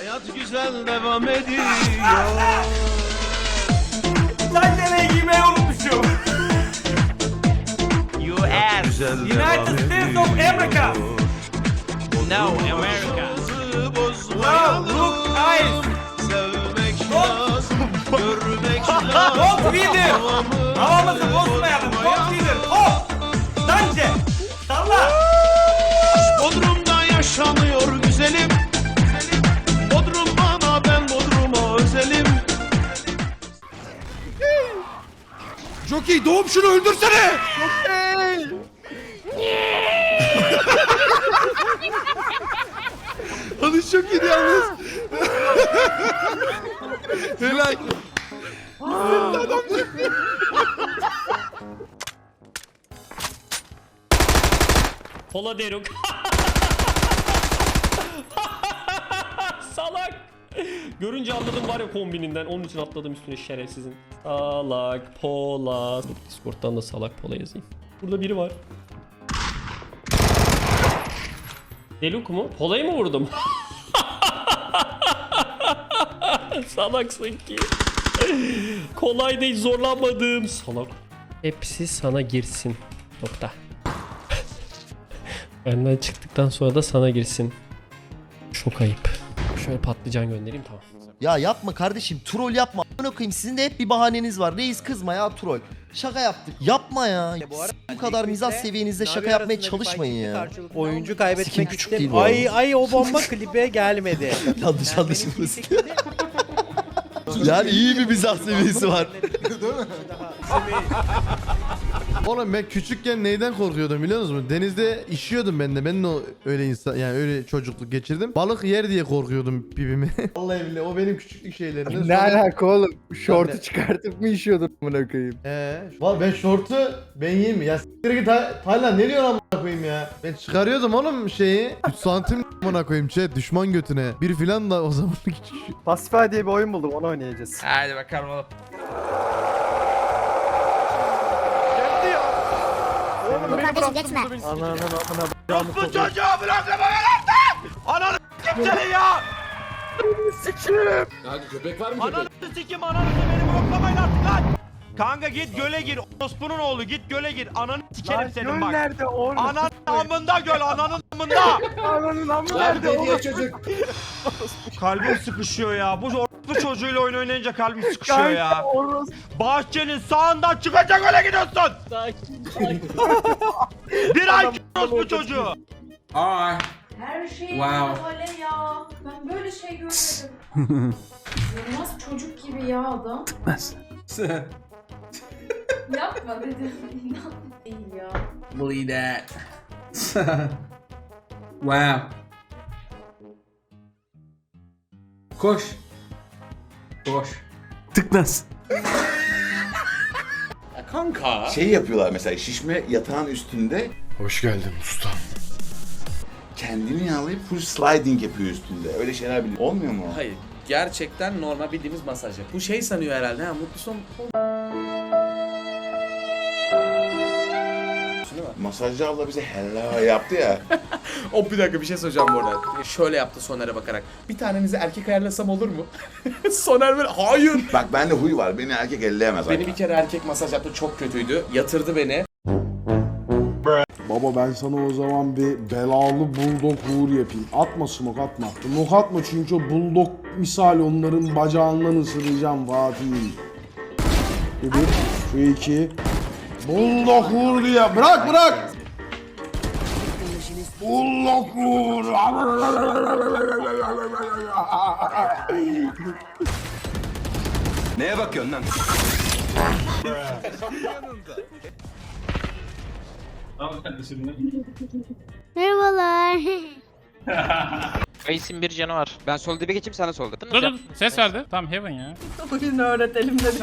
Hayat güzel devam ediyor. Sen nereye giymeyi unutmuşum. US. Güzel United States of America. No, America. Wow, look eyes. Sevmek lazım, görmek lazım. Don't feeder. Havamızı bozmayalım. Jockey doğum şunu öldürsene. Alış çok iyi yalnız. Helal. Pola Deruk. Görünce anladım var ya kombininden. Onun için atladım üstüne şerefsizin. Salak Pola. Discord'dan da salak Pola yazayım. Burada biri var. Deluk mu? Pola'yı mı vurdum? Salaksın ki. Kolay değil zorlanmadım. Salak. Hepsi sana girsin. Nokta. Benden çıktıktan sonra da sana girsin. Çok ayıp. Şöyle patlıcan göndereyim tamam. Ya yapma kardeşim troll yapma. Amına koyayım sizin de hep bir bahaneniz var. Reis kızma ya troll. Şaka yaptık. Yapma ya. Bu kadar mizah seviyenizde şaka yapmaya çalışmayın ya. Oyuncu Sikim kaybetmek küçük değil bu Ay arada. ay o bomba klibe gelmedi. Yanlış anlaşılmasın. yani iyi bir mizah seviyesi var. Oğlum ben küçükken neyden korkuyordum biliyor musunuz? Denizde işiyordum ben de. Ben de o- öyle insan yani öyle çocukluk geçirdim. Balık yer diye korkuyordum pipimi. Vallahi billahi o benim küçüklük şeylerimden. Ne alaka oğlum? Şortu çıkartıp mı işiyordun amına koyayım? Ee, var ben şortu ben yiyeyim mi? Ya s**tir git Ta- Taylan ne diyorsun amına koyayım ya? Ben çıkarıyordum oğlum şeyi. 3 santim amına koyayım şey düşman götüne. Bir filan da o zaman küçük. Pacifier diye bir oyun buldum onu oynayacağız. Hadi bakalım oğlum. Ananın amına Bu çocuğu bırakma ben Ananı s**tim seni ya. Hadi köpek var mı Ananı sikim ananı beni bloklamayın artık lan. Kanka git göle gir. Orospu'nun oğlu git göle gir. Ananı sikerim senin bak. nerede oğlum? Ananın amında göl ananın amında. Ananın amı Lan nerede oğlum? çocuk. Kalbim sıkışıyor ya. Bu orospu çocuğuyla oyun oynayınca kalbim sıkışıyor ya. Bahçenin sağından çıkacak öyle gidiyorsun. Bir ay orospu çocuğu. Alright. Her şey Wow. böyle ya. Ben böyle şey görmedim. Yılmaz çocuk gibi ya adam. Yapma dedim. İnan değil ya. Believe that. wow. Koş. Koş. Tıknaz. Kanka. Şey yapıyorlar mesela şişme yatağın üstünde Hoş geldin usta. kendini yağlayıp full sliding yapıyor üstünde. Öyle şeyler biliyor. Olmuyor mu? Hayır. Gerçekten normal bildiğimiz masaj yap. Bu şey sanıyor herhalde ha mutlu son. Masajcı abla bize hello yaptı ya. O bir dakika bir şey söyleyeceğim bu arada. Şöyle yaptı Soner'e bakarak. Bir tanenizi erkek ayarlasam olur mu? Soner böyle hayır. Bak bende huy var. Beni erkek elleyemez. Beni bir kere erkek masaj yaptı çok kötüydü. Yatırdı beni. Baba ben sana o zaman bir belalı bulldog uğur yapayım. Atma smoke atma. Smoke atma çünkü o bulldog misali onların bacağından ısıracağım Fatih. Şu bir, şu iki. Bulldog uğur diye. Bırak bırak. Bulldog uğur. Neye bakıyorsun lan? Merhabalar. Face'in bir canı var. Ben sol dibe geçeyim sana solda. Dur dur ses verdi. Tamam Heaven ya. Oyunu öğretelim dedik.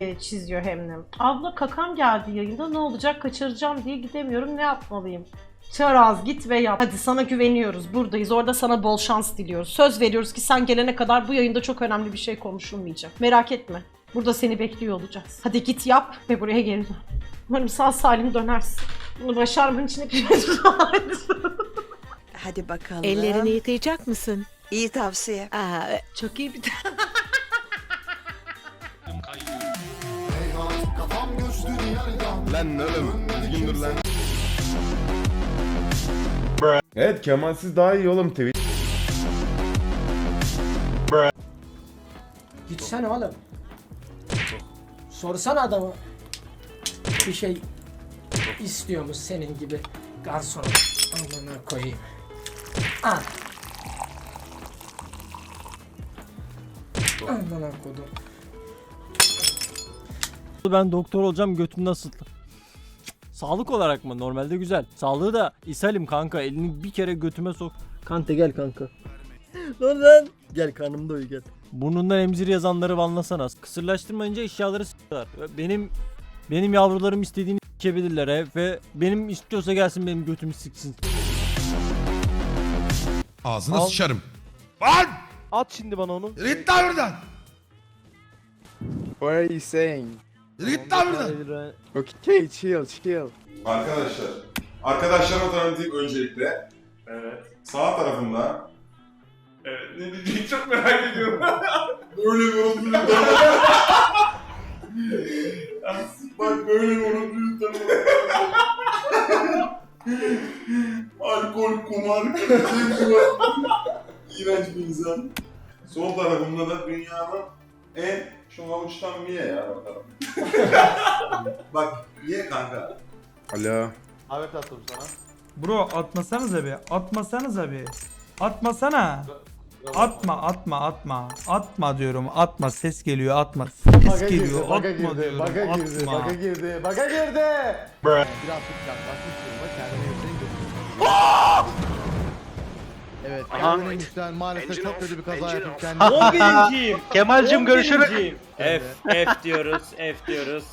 E, çiziyor hem de. Abla kakam geldi yayında ne olacak kaçıracağım diye gidemiyorum ne yapmalıyım? Çaraz git ve yap. Hadi sana güveniyoruz buradayız orada sana bol şans diliyoruz. Söz veriyoruz ki sen gelene kadar bu yayında çok önemli bir şey konuşulmayacak. Merak etme. Burada seni bekliyor olacağız. Hadi git yap ve buraya geri dön. Umarım sağ salim dönersin. Bunu başarman için hepimiz Hadi bakalım. Ellerini yıkayacak mısın? İyi tavsiye. Aa, çok iyi bir Lan oğlum düzgün dur lan. Evet Kemalsiz daha iyi oğlum Twitch. Gitsene oğlum. Sorsana adamı. Bir şey istiyormuş senin gibi garson. Amına koyayım. Al. Amına kodum. Ben doktor olacağım götüm nasıl? Sağlık olarak mı? Normalde güzel. Sağlığı da ishalim kanka. Elini bir kere götüme sok. Kante gel kanka. lan lan. Gel karnımda uyu gel. Burnundan emzir yazanları banlasana. Kısırlaştırmayınca eşyaları s**lar. Benim benim yavrularım istediğini s**ebilirler he. Ve benim istiyorsa gelsin benim götümü siksin. Ağzına sıçarım. Lan! At şimdi bana onu. Git lan buradan. What are you saying? Git lan buradan. Okay, chill, chill. Arkadaşlar. Arkadaşlarıma tanıtayım öncelikle. Evet. Sağ tarafımda. Evet. Ne diyeceğini çok merak ediyorum. Böyle bir orospu Bak böyle bir orospu Alkol, kumar, hepsi var. İğrenç bir insan. Sol tarafımda da dünyanın en şu havuçtan bir ye ya bakalım. Bak ye kanka. Alo. Evet attım sana. Bro atmasanıza bir. Atmasanıza bir. Atmasana. Atma atma atma. Atma diyorum. Atma ses geliyor atma. Ses geliyor. Atma diyorum. Baga girdi, Atma. baga girdi, baga girdi. Biraz yaklaşmış duruma kendine yükseğin Evet, kendine müstahil maalesef çok kötü bir kaza yapıp kendini... 11'inciyim. Kemal'cim görüşürüz. F, F diyoruz, F diyoruz.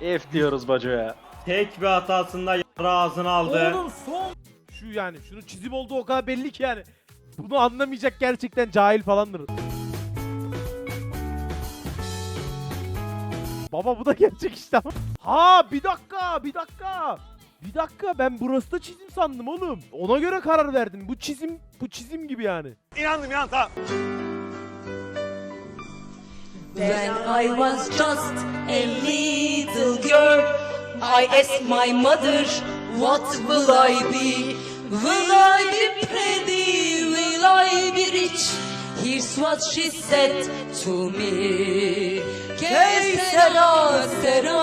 F diyoruz bacoya. Tek bir hatasında yara ağzına aldı. Oğlum son. Şu yani şunun çizim olduğu o kadar belli ki yani. Bunu anlamayacak gerçekten cahil falandır. Baba bu da gerçek işte. Ha bir dakika bir dakika. Bir dakika ben burası da çizim sandım oğlum. Ona göre karar verdim. Bu çizim bu çizim gibi yani. İnandım inan tamam. When I was just a little girl, I asked my mother, what will I be? Will I be pretty? Will I be rich? Here's what she said to me. Que sera, sera.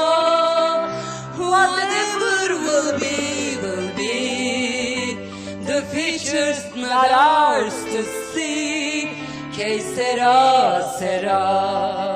Whatever will be, not ours to see. Que sera, sera.